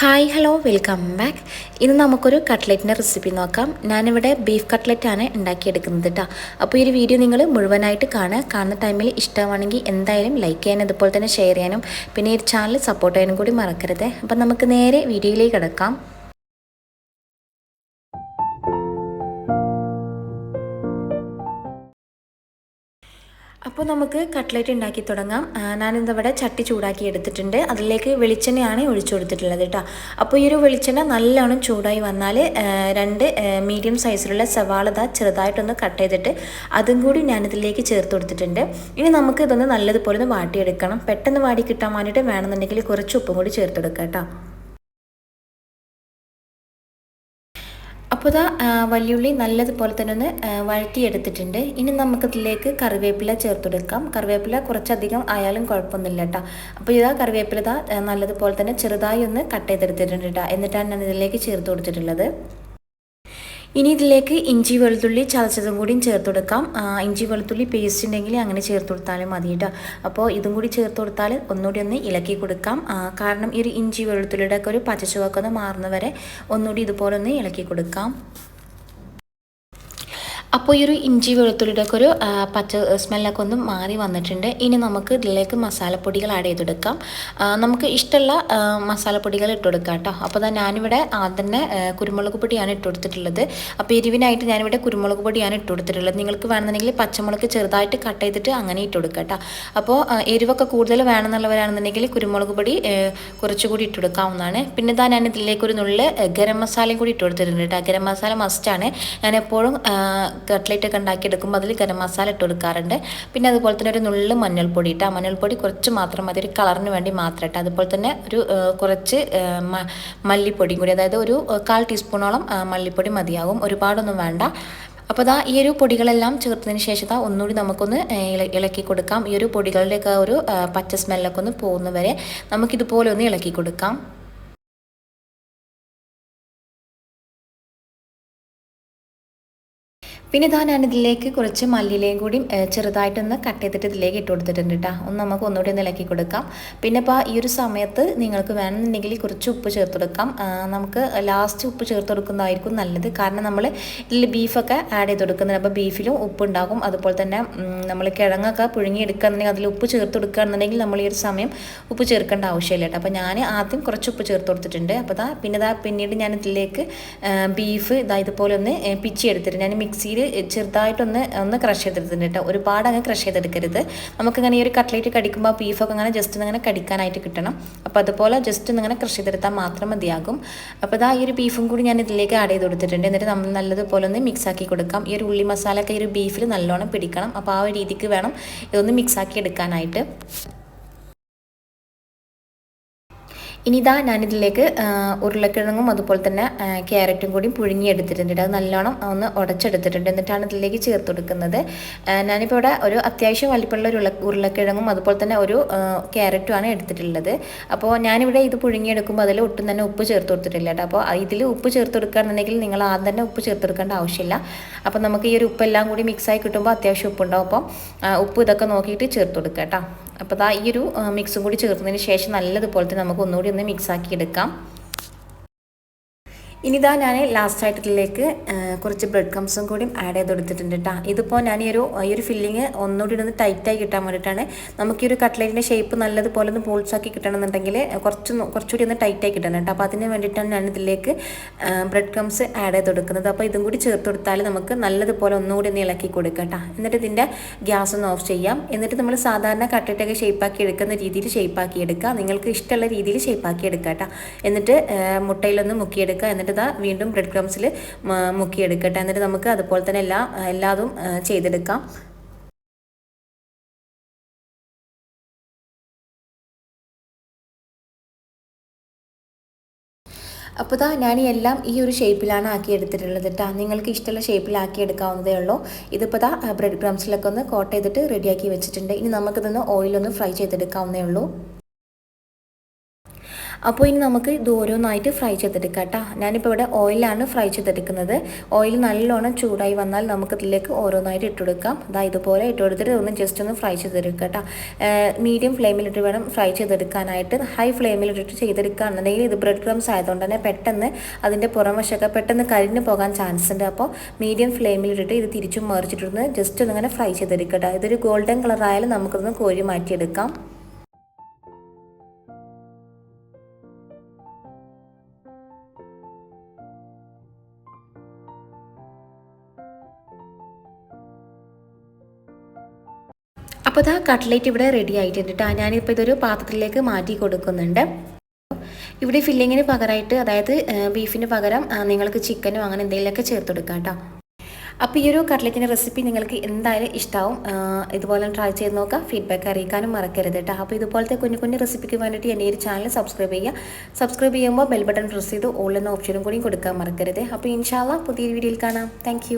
Hi hello welcome back ഇന്ന് നമുക്കൊരു കട്ട്ലറ്റിന്റെ recipe നോക്കാം. ഞാനിവിടെ ബീഫ് കട്ട്ലറ്റാണ് ഉണ്ടാക്കിയെടുക്കുന്നത് കേട്ടോ അപ്പോൾ ഈ ഒരു വീഡിയോ നിങ്ങൾ മുഴുവനായിട്ട് കാണുക. കാണുന്ന ടൈമിൽ ഇഷ്ടമാണെങ്കിൽ എന്തായാലും ലൈക്ക് ചെയ്യാനും അതുപോലെ തന്നെ ഷെയർ ചെയ്യാനും പിന്നെ ഈ ചാനൽ സപ്പോർട്ട് ചെയ്യാനും കൂടി മറക്കരുത്. അപ്പം നമുക്ക് നേരെ വീഡിയോയിലേക്ക് കിടക്കാം. അപ്പോൾ നമുക്ക് കട്ട്ലറ്റ് ഉണ്ടാക്കി തുടങ്ങാം. ഞാനിന്നിവിടെ ചട്ടി ചൂടാക്കി എടുത്തിട്ടുണ്ട്. അതിലേക്ക് വെളിച്ചെണ്ണയാണ് ഒഴിച്ചു കൊടുത്തിട്ടുള്ളത് കേട്ടോ അപ്പോൾ ഈ ഒരു വെളിച്ചെണ്ണ നല്ലോണം ചൂടായി വന്നാൽ രണ്ട് മീഡിയം സൈസിലുള്ള സവാള ചെറുതായിട്ടൊന്ന് കട്ട് ചെയ്തിട്ട് അതും കൂടി ഞാനിതിലേക്ക് ചേർത്ത് കൊടുത്തിട്ടുണ്ട്. ഇനി നമുക്ക് ഇതൊന്ന് നല്ലതുപോലെ ഒന്ന് വാട്ടിയെടുക്കണം. പെട്ടെന്ന് വാടി കിട്ടാൻ വേണ്ടിയിട്ട് വേണമെന്നുണ്ടെങ്കിൽ കുറച്ച് ഉപ്പും കൂടി ചേർത്തെടുക്കാം കേട്ടോ അപ്പോൾ ഇതാ വലിയുള്ളി നല്ലതുപോലെ തന്നെ ഒന്ന് വഴറ്റിയെടുത്തിട്ടുണ്ട്. ഇനി നമുക്കിതിലേക്ക് കറിവേപ്പില ചേർത്തെടുക്കാം. കറിവേപ്പില കുറച്ചധികം ആയാലും കുഴപ്പമൊന്നുമില്ല കേട്ടോ അപ്പോൾ ഇതാ കറിവേപ്പില നല്ലതുപോലെ തന്നെ ചെറുതായി ഒന്ന് കട്ട് ചെയ്തെടുത്തിട്ടുണ്ട് കേട്ടോ എന്നിട്ടാണ് ഞാൻ ഇതിലേക്ക് ചേർത്ത് കൊടുത്തിട്ടുള്ളത്. ഇനി ഇതിലേക്ക് ഇഞ്ചി വെളുത്തുള്ളി ചതച്ചതും കൂടിയും ചേർത്ത് കൊടുക്കാം. ഇഞ്ചി വെളുത്തുള്ളി പേസ്റ്റ് ഉണ്ടെങ്കിൽ അങ്ങനെ ചേർത്ത് കൊടുത്താലും മതി കേട്ടോ. അപ്പോൾ ഇതും കൂടി ചേർത്ത് കൊടുത്താൽ ഒന്നുകൂടി ഒന്ന് ഇളക്കി കൊടുക്കാം. കാരണം ഈ ഒരു ഇഞ്ചി വെളുത്തുള്ളിയുടെ ഒക്കെ ഒരു പച്ചച്ചുവക്കൊന്ന് മാറുന്നവരെ ഒന്നുകൂടി ഇതുപോലെ ഒന്ന് ഇളക്കി കൊടുക്കാം. അപ്പോൾ ഈ ഒരു ഇഞ്ചി വെളുത്തുള്ളിയുടെ ഒക്കെ ഒരു പച്ച സ്മെല്ലൊക്കെ ഒന്ന് മാറി വന്നിട്ടുണ്ട്. ഇനി നമുക്ക് ഇതിലേക്ക് മസാലപ്പൊടികൾ ആഡ് ചെയ്തെടുക്കാം. നമുക്ക് ഇഷ്ടമുള്ള മസാലപ്പൊടികൾ ഇട്ട് കൊടുക്കാം കേട്ടോ. അപ്പോൾ ഞാനിവിടെ ആദ്യം തന്നെ കുരുമുളക് പൊടിയാണ് ഇട്ട് കൊടുത്തിട്ടുള്ളത്. അപ്പോൾ എരിവിനായിട്ട് ഞാനിവിടെ കുരുമുളക് പൊടിയാണ് ഇട്ട് കൊടുത്തിട്ടുള്ളത്. നിങ്ങൾക്ക് വേണമെന്നുണ്ടെങ്കിൽ പച്ചമുളക് ചെറുതായിട്ട് കട്ട് ചെയ്തിട്ട് അങ്ങനെ ഇട്ട് കൊടുക്കാം കേട്ടോ. അപ്പോൾ എരിവൊക്കെ കൂടുതൽ വേണമെന്നുള്ളവരാണെന്നുണ്ടെങ്കിൽ കുരുമുളക് പൊടി കുറച്ചുകൂടി ഇട്ട് കൊടുക്കാവുന്നതാണ്. പിന്നെ ഇതാ ഞാൻ ഇതിലേക്ക് ഒരു നുള്ളിൽ ഗരം മസാലയും കൂടി ഇട്ട് കൊടുത്തിട്ടുണ്ട് കേട്ടോ. ഗരം മസാല മസ്റ്റാണ് ഞാൻ എപ്പോഴും കട്ട്ലേറ്റ് ഒക്കെ ഉണ്ടാക്കിയെടുക്കുമ്പോൾ അതിൽ ഗരം മസാല ഇട്ട് കൊടുക്കാറുണ്ട്. പിന്നെ അതുപോലെ തന്നെ ഒരു നുള്ളു മഞ്ഞൾപ്പൊടി ഇട്ട് ആ മഞ്ഞൾപ്പൊടി കുറച്ച് മാത്രം മതി. ഒരു കളറിന് വേണ്ടി മാത്രം ഇട്ട്. അതുപോലെ തന്നെ ഒരു കുറച്ച് മല്ലിപ്പൊടിയും കൂടി. അതായത് ഒരു കാൽ ടീസ്പൂണോളം മല്ലിപ്പൊടി മതിയാകും. ഒരുപാടൊന്നും വേണ്ട. അപ്പോൾ അതാ ഈ ഒരു പൊടികളെല്ലാം ചേർത്തതിന് ശേഷം ദാ ഒന്നുകൂടി നമുക്കൊന്ന് ഇളക്കി കൊടുക്കാം. ഈ ഒരു പൊടികളുടെയൊക്കെ ഒരു പച്ച സ്മെല്ലൊക്കെ ഒന്ന് പോകുന്നവരെ നമുക്കിതുപോലെ ഒന്ന് ഇളക്കി കൊടുക്കാം. പിന്നെ ഇതാ ഞാനിതിലേക്ക് കുറച്ച് മല്ലിയിലയും കൂടി ചെറുതായിട്ടൊന്ന് കട്ട് ചെയ്തിട്ട് ഇതിലേക്ക് ഇട്ട് കൊടുത്തിട്ടുണ്ട് കേട്ടോ ഒന്ന് നമുക്ക് ഒന്നുകൂടി ഒന്ന് ഇളക്കി കൊടുക്കാം. പിന്നെ ഇപ്പോൾ ഈ ഒരു സമയത്ത് നിങ്ങൾക്ക് വേണമെന്നുണ്ടെങ്കിൽ കുറച്ച് ഉപ്പ് ചേർത്ത് കൊടുക്കാം. നമുക്ക് ലാസ്റ്റ് ഉപ്പ് ചേർത്ത് കൊടുക്കുന്നതായിരിക്കും നല്ലത്. കാരണം നമ്മൾ ഇതിൽ ബീഫൊക്കെ ആഡ് ചെയ്ത് കൊടുക്കുന്നുണ്ട്. അപ്പോൾ ബീഫിലും ഉപ്പ് ഉണ്ടാകും. അതുപോലെ തന്നെ നമ്മൾ കിഴങ്ങൊക്കെ പുഴുങ്ങിയെടുക്കുകയാണെന്നുണ്ടെങ്കിൽ അതിൽ ഉപ്പ് ചേർത്ത് കൊടുക്കുകയാണെന്നുണ്ടെങ്കിൽ നമ്മൾ ഈ ഒരു സമയം ഉപ്പ് ചേർക്കേണ്ട ആവശ്യമില്ല കേട്ടോ അപ്പോൾ ഞാൻ ആദ്യം കുറച്ച് ഉപ്പ് ചേർത്ത് കൊടുത്തിട്ടുണ്ട്. അപ്പോൾ ഇതാ പിന്നെ ഇതാ പിന്നീട് ഞാൻ ഇതിലേക്ക് ബീഫ് ഇതാ ഇതുപോലെ ഒന്ന് പിച്ചി എടുത്തിട്ടുണ്ട്. ഞാൻ മിക്സിയിൽ ചെറുതായിട്ടൊന്ന് ഒന്ന് ക്രഷ് ചെയ്തെടുത്തിട്ടുണ്ട് കേട്ടോ. ഒരുപാട് അങ്ങ് ക്രഷ് ചെയ്തെടുക്കരുത്. നമുക്കിങ്ങനെ ഈ ഒരു കട്ട്ലേറ്റ് കടിക്കുമ്പോൾ ബീഫൊക്കെ അങ്ങനെ ജസ്റ്റ് ഒന്ന് ഇങ്ങനെ കടിക്കാനായിട്ട് കിട്ടണം. അപ്പോൾ അതുപോലെ ജസ്റ്റ് ഒന്ന് ഇങ്ങനെ ക്രഷ് ചെയ്തെടുത്താൽ മാത്രം മതിയാകും. അപ്പോൾ ഇതാ ഈ ഒരു ബീഫും കൂടി ഞാൻ ഇതിലേക്ക് ആഡ് ചെയ്ത് കൊടുത്തിട്ടുണ്ട്. എന്നിട്ട് നമ്മൾ നല്ലതുപോലെ ഒന്ന് മിക്സ് ആക്കി കൊടുക്കാം. ഈ ഒരു ഉള്ളി മസാല ഒക്കെ ഈ ഒരു ബീഫിൽ നല്ലോണം പിടിക്കണം. അപ്പോൾ ആ ഒരു രീതിക്ക് വേണം ഇതൊന്ന് മിക്സ് ആക്കി എടുക്കാനായിട്ട്. ഇനി ഇതാ ഞാനിതിലേക്ക് ഉരുളക്കിഴങ്ങും അതുപോലെ തന്നെ ക്യാരറ്റും കൂടി പുഴുങ്ങി എടുത്തിട്ടുണ്ട് അത് നല്ലോണം ഒന്ന് ഉടച്ചെടുത്തിട്ടുണ്ട്. എന്നിട്ടാണ് ഇതിലേക്ക് ചേർത്ത് കൊടുക്കുന്നത്. ഞാനിപ്പോൾ ഇവിടെ ഒരു അത്യാവശ്യം വലിപ്പമുള്ള ഒരു ഉരുളക്കിഴങ്ങും അതുപോലെ തന്നെ ഒരു ക്യാരറ്റുമാണ് എടുത്തിട്ടുള്ളത്. അപ്പോൾ ഞാനിവിടെ ഇത് പുഴുങ്ങിയെടുക്കുമ്പോൾ അതിൽ ഒട്ടും തന്നെ ഉപ്പ് ചേർത്ത് കൊടുത്തിട്ടില്ല കേട്ടോ. അപ്പോൾ ഇതിൽ ഉപ്പ് ചേർത്ത് കൊടുക്കുകയാണെന്നുണ്ടെങ്കിൽ നിങ്ങൾ ആദ്യം തന്നെ ഉപ്പ് ചേർത്ത് കൊടുക്കേണ്ട ആവശ്യമില്ല. അപ്പോൾ നമുക്ക് ഈ ഒരു ഉപ്പെല്ലാം കൂടി മിക്സായി കിട്ടുമ്പോൾ അത്യാവശ്യം ഉപ്പുണ്ടാവും. അപ്പോൾ ഉപ്പ് ഇതൊക്കെ നോക്കിയിട്ട് ചേർത്ത് കൊടുക്കുക കേട്ടോ. അപ്പോൾ ദാ ഈ ഒരു മിക്സും കൂടി ചേർത്തതിന് ശേഷം നല്ലതുപോലെ നമുക്ക് ഒന്നുകൂടി ഒന്ന് മിക്സാക്കി എടുക്കാം. ഇനിതാ ഞാൻ ലാസ്റ്റ് ആയിട്ടിലേക്ക് കുറച്ച് ബ്രെഡ് ക്രംസും കൂടി ആഡ് ചെയ്ത് കൊടുത്തിട്ടുണ്ട് കേട്ടോ ഇതിപ്പോൾ ഞാൻ ഈ ഒരു ഈ ഒരു ഫില്ലിങ് ഒന്നുകൂടി ഒന്ന് ടൈറ്റായി കിട്ടാൻ വേണ്ടിയിട്ടാണ് നമുക്ക് ഈ ഒരു കട്ട്ലേറ്റിന്റെ ഷേപ്പ് നല്ലതുപോലെ ഒന്ന് പോൾസാക്കി കിട്ടണമെന്നുണ്ടെങ്കിൽ കുറച്ച് കുറച്ചുകൂടി ഒന്ന് ടൈറ്റായി കിട്ടണം കേട്ടോ അപ്പോൾ അതിന് വേണ്ടിയിട്ടാണ് ഞാൻ ഇതിലേക്ക് ബ്രെഡ് ക്രംസ് ആഡ് ചെയ്ത് കൊടുക്കുന്നത്. അപ്പോൾ ഇതും കൂടി ചേർത്ത് കൊടുത്താൽ നമുക്ക് നല്ലതുപോലെ ഒന്നുകൂടി ഒന്ന് ഇളക്കി കൊടുക്കാം കേട്ടോ എന്നിട്ട് ഇതിന്റെ ഗ്യാസ് ഒന്ന് ഓഫ് ചെയ്യാം. എന്നിട്ട് നമ്മൾ സാധാരണ കട്ട്ലേറ്റൊക്കെ ഷേപ്പാക്കി എടുക്കുന്ന രീതിയിൽ ഷേപ്പാക്കി എടുക്കുക നിങ്ങൾക്ക് ഇഷ്ടമുള്ള രീതിയിൽ ഷേപ്പാക്കി എടുക്കാം കേട്ടോ എന്നിട്ട് മുട്ടയിലൊന്ന് മുക്കിയെടുക്കുക. എന്നിട്ട് ഇതാ വീണ്ടും ബ്രെഡ് ക്രംസിൽ മുക്കിയെടുക്കട്ടെ. എന്നിട്ട് നമുക്ക് അതുപോലെ തന്നെ എല്ലാ എല്ലാതും ചെയ്തെടുക്കാം. അപ്പോൾ ഇതാ ഞാൻ എല്ലാം ഈ ഒരു ഷേപ്പിലാണ് ആക്കി എടുത്തിട്ടുള്ളത് കേട്ടോ നിങ്ങൾക്ക് ഇഷ്ടമുള്ള ഷേപ്പിലാക്കി എടുക്കാവുന്നതേ ഉള്ളൂ. ഇതിപ്പോൾ ഇതാ ബ്രെഡ് ക്രംസിലൊക്കെ ഒന്ന് കോട്ട് ചെയ്തിട്ട് റെഡിയാക്കി വെച്ചിട്ടുണ്ട്. ഇനി നമുക്കിതൊന്ന് ഓയിലൊന്ന് ഫ്രൈ ചെയ്തെടുക്കാവുന്നേ ഉള്ളൂ. അപ്പോൾ ഇനി നമുക്ക് ഇത് ഓരോന്നായിട്ട് ഫ്രൈ ചെയ്തെടുക്കാം കേട്ടോ. ഞാനിപ്പോൾ ഇവിടെ ഓയിലാണ് ഫ്രൈ ചെയ്തെടുക്കുന്നത്. ഓയിൽ നല്ലോണം ചൂടായി വന്നാൽ നമുക്ക് ഇതിലേക്ക് ഓരോന്നായിട്ട് ഇട്ടുകൊടുക്കാം അതാ ഇതുപോലെ ഇട്ടുകൊടുത്തിട്ട് ഒന്ന് ജസ്റ്റ് ഒന്ന് ഫ്രൈ ചെയ്തെടുക്കുക കേട്ടോ. മീഡിയം ഫ്ലെയിമിലിട്ട് വേണം ഫ്രൈ ചെയ്തെടുക്കാനായിട്ട്. ഹൈ ഫ്ലെയിമിലിട്ടിട്ട് ചെയ്തെടുക്കുകയാണെന്നുണ്ടെങ്കിൽ ഇത് ബ്രെഡ് ക്രംസ് ആയതുകൊണ്ട് തന്നെ പെട്ടെന്ന് അതിന്റെ പുറംവശമൊക്കെ പെട്ടെന്ന് കരിഞ്ഞു പോകാൻ ചാൻസ് ഉണ്ട്. അപ്പോൾ മീഡിയം ഫ്ലെയിമിലിട്ടിട്ട് ഇത് തിരിച്ചും മറിച്ചിട്ടിരുന്ന് ജസ്റ്റ് ഒന്നിങ്ങനെ ഫ്രൈ ചെയ്തെടുക്കുക കേട്ടോ. ഇതൊരു ഗോൾഡൻ കളറായാലും നമുക്കൊന്ന് കോരി മാറ്റിയെടുക്കാം. അപ്പോൾ ഇതാ കട്ട്ലേറ്റ് ഇവിടെ റെഡി ആയിട്ടുണ്ട് കേട്ടോ ഞാനിപ്പോൾ ഇതൊരു പാത്രത്തിലേക്ക് മാറ്റി കൊടുക്കുന്നുണ്ട്. ഇവിടെ ഫില്ലിങ്ങിന് പകരമായിട്ട് അതായത് ബീഫിന് പകരം നിങ്ങൾക്ക് ചിക്കനും അങ്ങനെ എന്തെങ്കിലുമൊക്കെ ചേർത്ത് കൊടുക്കാം കേട്ടോ അപ്പോൾ ഈ ഒരു കട്ട്ലറ്റിന്റെ റെസിപ്പി നിങ്ങൾക്ക് എന്തായാലും ഇഷ്ടമാവും ഇതുപോലെ ട്രൈ ചെയ്ത് നോക്കുക ഫീഡ്ബാക്ക് അറിയിക്കാനും മറക്കരുത് കേട്ടോ അപ്പോൾ ഇതുപോലത്തെ കുഞ്ഞു കുഞ്ഞു റെസിപ്പിക്ക് വേണ്ടിയിട്ട് എന്റെ ഈ ചാനൽ സബ്സ്ക്രൈബ് ചെയ്യുക. സബ്സ്ക്രൈബ് ചെയ്യുമ്പോൾ ബെൽ ബട്ടൺ പ്രസ് ചെയ്ത് ഓൾ എന്ന ഓപ്ഷനും കൂടി കൊടുക്കാൻ മറക്കരുത്. അപ്പോൾ ഇൻഷാല്ല പുതിയൊരു വീഡിയോയിൽ കാണാം. താങ്ക്